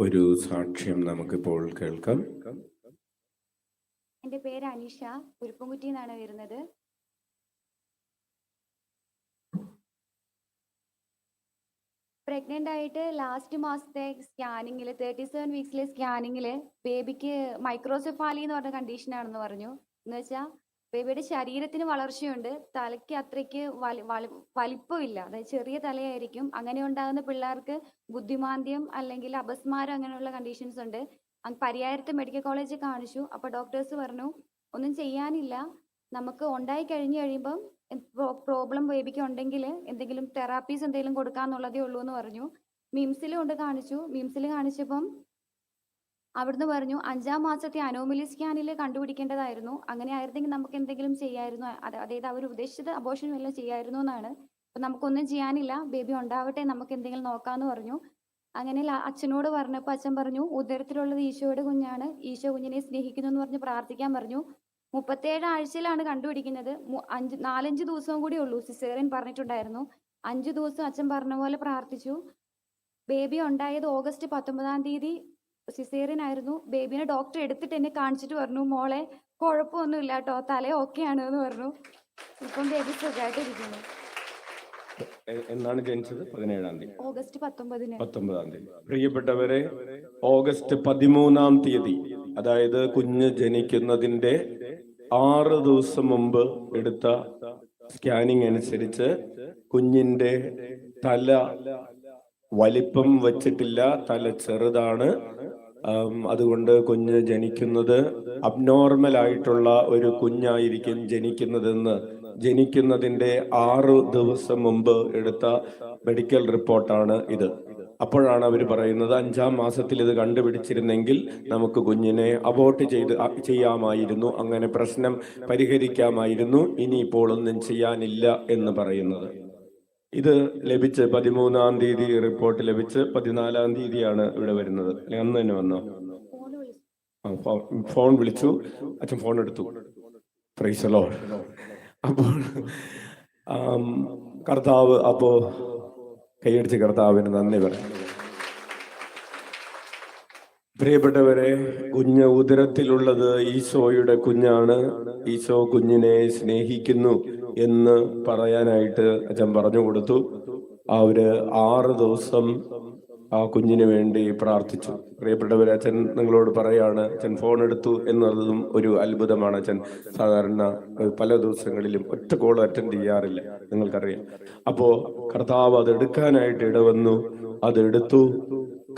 ഒരു സാക്ഷ്യം നമുക്കിപ്പോൾ കേൾക്കാം. എന്റെ പേര് അനിഷ കുരുപ്പംകുറ്റി എന്നാണ് വരുന്നത്. പ്രഗ്നന്റ് ആയിട്ട് ലാസ്റ്റ് മാസത്തെ സ്കാനിങ്ങിൽ തേർട്ടി സെവൻ വീക്സിലെ സ്കാനിങ്ങിൽ ബേബിക്ക് മൈക്രോസെഫാലി എന്ന് പറഞ്ഞ കണ്ടീഷൻ ആണെന്ന് പറഞ്ഞു. എന്ന് വെച്ചാൽ ബേബിയുടെ ശരീരത്തിന് വളർച്ചയുണ്ട്. തലയ്ക്ക് അത്രയ്ക്ക് വലിപ്പമില്ല. അതായത് ചെറിയ തലയായിരിക്കും. അങ്ങനെ ഉണ്ടാകുന്ന പിള്ളേർക്ക് ബുദ്ധിമാന്ദ്യം അല്ലെങ്കിൽ അപസ്മാരം അങ്ങനെയുള്ള കണ്ടീഷൻസ് ഉണ്ട്. പരിയാരത്ത് മെഡിക്കൽ കോളേജിൽ കാണിച്ചു. അപ്പൊ ഡോക്ടേഴ്സ് പറഞ്ഞു ഒന്നും ചെയ്യാനില്ല. നമുക്ക് ഉണ്ടായി കഴിഞ്ഞു കഴിയുമ്പം പ്രോബ്ലം ബേബിക്ക് ഉണ്ടെങ്കിൽ എന്തെങ്കിലും തെറാപ്പീസ് എന്തെങ്കിലും കൊടുക്കാന്നുള്ളതേ ഉള്ളൂ എന്ന് പറഞ്ഞു മിംസിൽ കൊണ്ട് കാണിച്ചു. മിംസിൽ കാണിച്ചപ്പം അവിടുന്ന് പറഞ്ഞു അഞ്ചാം മാസത്തെ അനോമലി സ്കാനിൽ കണ്ടുപിടിക്കേണ്ടതായിരുന്നു. അങ്ങനെ ആയിരുന്നെങ്കിൽ നമുക്ക് എന്തെങ്കിലും ചെയ്യായിരുന്നു. അത് അതായത് അവർ ഉദ്ദേശിച്ചത് അബോഷൻ വല്ലതും ചെയ്യായിരുന്നു എന്നാണ്. അപ്പം നമുക്കൊന്നും ചെയ്യാനില്ല. ബേബി ഉണ്ടാവട്ടെ നമുക്ക് എന്തെങ്കിലും നോക്കാമെന്ന് പറഞ്ഞു. അങ്ങനെ അച്ഛനോട് പറഞ്ഞപ്പോൾ അച്ഛൻ പറഞ്ഞു ഉദരത്തിലുള്ളത് ഈശോയുടെ കുഞ്ഞാണ്. ഈശോ കുഞ്ഞിനെ സ്നേഹിക്കുന്നു എന്ന് പറഞ്ഞ് പ്രാർത്ഥിക്കാൻ പറഞ്ഞു. മുപ്പത്തേഴ് ആഴ്ചയിലാണ് കണ്ടുപിടിക്കുന്നത്. അഞ്ച് നാലഞ്ച് ദിവസവും കൂടി ഉള്ളൂ സിസേറിയൻ പറഞ്ഞിട്ടുണ്ടായിരുന്നു. അഞ്ചു ദിവസം അച്ഛൻ പറഞ്ഞ പോലെ പ്രാർത്ഥിച്ചു. ബേബി ഉണ്ടായത് ഓഗസ്റ്റ് പത്തൊമ്പതാം തീയതി. സിസേറിയൻ ആയിരുന്നു ബേബിനെ ഡോക്ടർ എടുത്തിട്ട് എന്നെ കാണിച്ചിട്ട് പറഞ്ഞു മോളെ കുഴപ്പമൊന്നും ഇല്ല കേട്ടോ തല ആണ് എന്ന് പറഞ്ഞു. ഇപ്പം ബേബി സുഖമായിട്ടിരിക്കുന്നു ഇരിക്കുന്നു എന്നാണ് ജനിച്ചത്? പതിനേഴാം തീയതി. ഓഗസ്റ്റ് പത്തൊമ്പതിന്. പത്തൊമ്പതാം തീയതി. പ്രിയപ്പെട്ടവരെ ഓഗസ്റ്റ് പതിമൂന്നാം തീയതി അതായത് കുഞ്ഞ് ജനിക്കുന്നതിന്റെ ആറ് ദിവസം മുമ്പ് എടുത്ത സ്കാനിങ് അനുസരിച്ച് കുഞ്ഞിന്റെ തല വലിപ്പം വച്ചിട്ടില്ല തല ചെറുതാണ്. അതുകൊണ്ട് കുഞ്ഞ് ജനിക്കുന്നത് അബ്നോർമൽ ആയിട്ടുള്ള ഒരു കുഞ്ഞായിരിക്കും ജനിക്കുന്നതെന്ന്. ജനിക്കുന്നതിന്റെ ആറ് ദിവസം മുമ്പ് എടുത്ത മെഡിക്കൽ റിപ്പോർട്ടാണ് ഇത്. അപ്പോഴാണ് അവർ പറയുന്നത് അഞ്ചാം മാസത്തിൽ ഇത് കണ്ടുപിടിച്ചിരുന്നെങ്കിൽ നമുക്ക് കുഞ്ഞിനെ അബോർട്ട് ചെയ്ത് ചെയ്യാമായിരുന്നു. അങ്ങനെ പ്രശ്നം പരിഹരിക്കാമായിരുന്നു. ഇനിയിപ്പോൾ ഒന്നും ചെയ്യാനില്ല എന്ന് പറയുന്നത്. ഇത് ലഭിച്ച് പതിമൂന്നാം തീയതി റിപ്പോർട്ട് ലഭിച്ച് പതിനാലാം തീയതിയാണ് ഇവിടെ വരുന്നത്. അന്ന് തന്നെ വന്നോ? ഫോൺ വിളിച്ചു. അച്ഛൻ ഫോൺ എടുത്തു. പ്രൈസലോ അപ്പോൾ കർത്താവ് അപ്പോ കൈയടിച്ച് കർത്താവിന് നന്ദി പറയാം. പ്രിയപ്പെട്ടവരെ കുഞ്ഞ് ഉദരത്തിലുള്ളത് ഈശോയുടെ കുഞ്ഞാണ്. ഈശോ കുഞ്ഞിനെ സ്നേഹിക്കുന്നു. എന്ന് പറയാനായിട്ട് അച്ഛൻ പറഞ്ഞു കൊടുത്തു. അവർ ആറ് ദിവസം ആ കുഞ്ഞിന് വേണ്ടി പ്രാർത്ഥിച്ചു. പ്രിയപ്പെട്ടവരെ അച്ഛൻ നിങ്ങളോട് പറയാണ് അച്ഛൻ ഫോൺ എടുത്തു എന്നുള്ളതും ഒരു അത്ഭുതമാണ് അച്ഛൻ. സാധാരണ പല ദിവസങ്ങളിലും ഒറ്റ കോൾ അറ്റൻഡ് ചെയ്യാറില്ല നിങ്ങൾക്കറിയാം. അപ്പോ കർത്താവ് അത് എടുക്കാനായിട്ട് ഇടവന്നു അത് എടുത്തു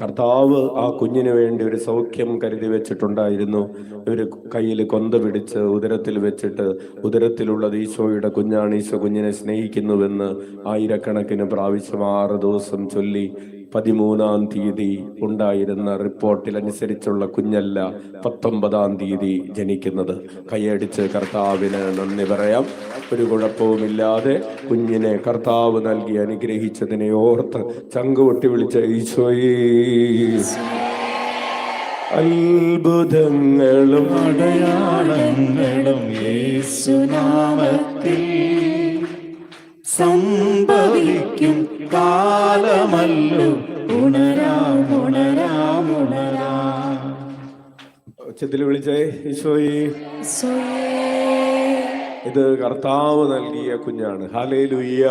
കർത്താവ് ആ കുഞ്ഞിന് വേണ്ടി ഒരു സൗഖ്യം കരുതി വെച്ചിട്ടുണ്ടായിരുന്നു. ഒരു കയ്യിൽ കൊന്ത പിടിച്ച് ഉദരത്തിൽ വെച്ചിട്ട് ഉദരത്തിലുള്ളത് ഈശോയുടെ കുഞ്ഞാണ്. ഈശോ കുഞ്ഞിനെ സ്നേഹിക്കുന്നുവെന്ന് ആയിരക്കണക്കിന് പ്രാവശ്യം ആറ് ദിവസം ചൊല്ലി പതിമൂന്നാം തീയതി ഉണ്ടായിരുന്ന റിപ്പോർട്ടിൽ അനുസരിച്ചുള്ള കുഞ്ഞല്ല പത്തൊമ്പതാം തീയതി ജനിക്കുന്നത്. കൈയടിച്ച് കർത്താവിന് നന്ദി പറയാം. ഒരു കുഴപ്പവുമില്ലാതെ കുഞ്ഞിനെ കർത്താവ് നൽകി അനുഗ്രഹിച്ചതിനെ ഓർത്ത് ചങ്കുപൊട്ടി വിളിച്ച ഈശോയേ അത്ഭുതങ്ങളും അടയാളങ്ങളും യേശുനാമത്തിൽ കാലമല്ലോ. ഉണരാം ഉണരാം ഉണരാം ഉച്ചത്തിൽ വിളിച്ചേ ഈശോയി. ഇത് കർത്താവ് നൽകിയ കുഞ്ഞാണ്. Hallelujah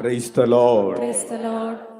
ക്രൈസ്തലോ praise the lord Praise the Lord.